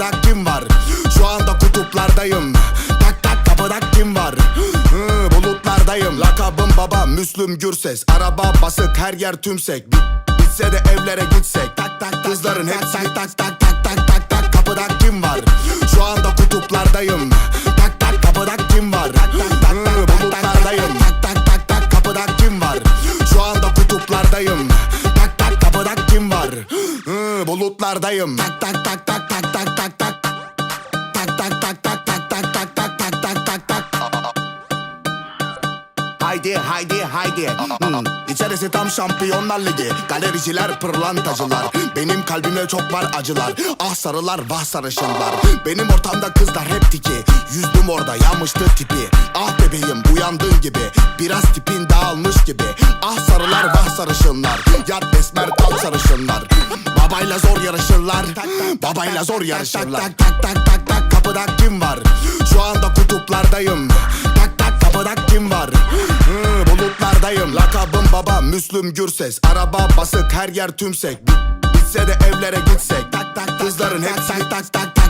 kapıda kim var Şu anda kutuplardayım Tak tak kapıda kim var Hı, Bulutlardayım Lakabım baba Müslüm Gürses Araba basık her yer tümsek Bit- Bitse de evlere gitsek tak tak tak Kızların hepsi tak tak tak tak tak tak tak Kapıda kim var Şu anda kutuplardayım Bulutlardayım Tak tak tak tak tak tak tak tak Tak tak tak tak tak tak tak tak tak tak tak tak Haydi haydi haydi hmm. İçerisi tam şampiyonlar ligi Galericiler pırlantacılar Benim kalbimde çok var acılar Ah sarılar vah sarışınlar Benim ortamda kızlar hep tiki Yüzdüm orada yanmıştı tipi Ah bebeğim uyandığın gibi. Biraz tipin dağılmış gibi. Ah sarılar vah sarışınlar. Yat esmer kalk sarışınlar. Babayla zor yarışırlar. Babayla zor yarışırlar. Tak tak tak tak tak kapıda kim var? Şu anda kutuplardayım. Tak tak kapıda kim var? Hı, Bulutlardayım. Lakabım baba Müslüm Gürses. Araba basık her yer tümsek. Bit- Bitse de evlere gitsek. Tak tak Kızların hepsi tak tak tak tak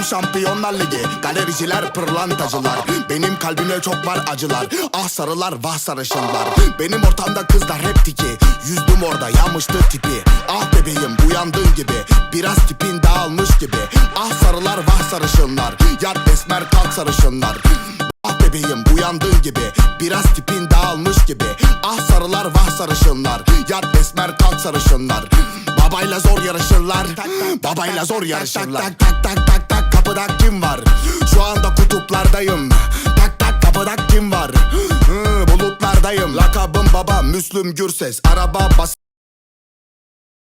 tam şampiyonlar ligi Galericiler pırlantacılar Benim kalbimde çok var acılar Ah sarılar vah sarışınlar Benim ortamda kızlar hep tiki Yüzdüm orada yanmıştı tipi Ah bebeğim uyandığın gibi Biraz tipin dağılmış gibi Ah sarılar vah sarışınlar Yat esmer kalk sarışınlar Ah bebeğim uyandığın gibi Biraz tipin dağılmış gibi Ah sarılar vah sarışınlar Yat esmer kalk sarışınlar Babayla zor yarışırlar Babayla zor yarışırlar Tak tak tak tak kapıda kim var? Şu anda kutuplardayım. Tak tak kapıda kim var? Hı, Bulutlardayım. Lakabım baba Müslüm Gürses. Araba bas